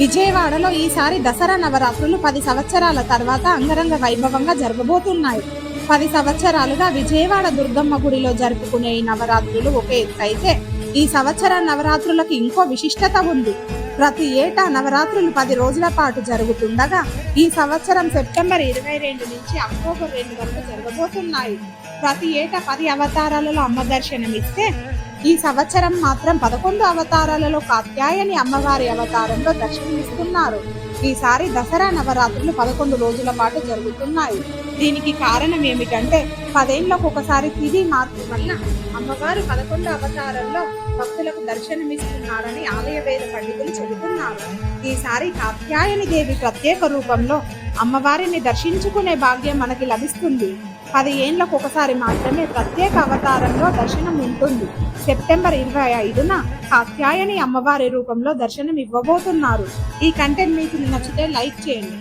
విజయవాడలో ఈసారి దసరా నవరాత్రులు పది సంవత్సరాల తర్వాత అంగరంగ వైభవంగా జరగబోతున్నాయి. పది సంవత్సరాలుగా విజయవాడ దుర్గమ్మ గుడిలో జరుపుకునే ఈ నవరాత్రులు ఒక ఎత్తైతే ఈ సంవత్సర నవరాత్రులకు ఇంకో విశిష్టత ఉంది. ప్రతి ఏటా నవరాత్రులు పది రోజుల పాటు జరుగుతుండగా ఈ సంవత్సరం సెప్టెంబర్ ఇరవై రెండు నుంచి అక్టోబర్ రెండు వరకు జరగబోతున్నాయి. ప్రతి ఏటా పది అవతారాలలో అమ్మ దర్శనం ఇస్తే ఈ సంవత్సరం మాత్రం పదకొండు అవతారాలలో కాత్యాయని అమ్మవారి అవతారంలో దర్శనమిస్తున్నారు. ఈసారి దసరా నవరాత్రులు పదకొండు రోజుల పాటు జరుగుతున్నాయి. దీనికి కారణం ఏమిటంటే పదేళ్ళకు ఒకసారి తిది మార్పు వల్ల అమ్మవారు పదకొండు అవతారంలో భక్తులకు దర్శనమిస్తున్నారని ఆలయ వేద పండితులు చెబుతున్నారు. ఈసారి కాత్యాయని దేవి ప్రత్యేక రూపంలో అమ్మవారిని దర్శించుకునే భాగ్యం మనకి లభిస్తుంది. పది ఏండ్లకు ఒకసారి మాత్రమే ప్రత్యేక అవతారంలో దర్శనం ఉంటుంది. సెప్టెంబర్ ఇరవై ఐదున కాత్యాయని అమ్మవారి రూపంలో దర్శనం ఇవ్వబోతున్నారు ఈ కంటెంట్ మీకు నచ్చితే లైక్ చేయండి.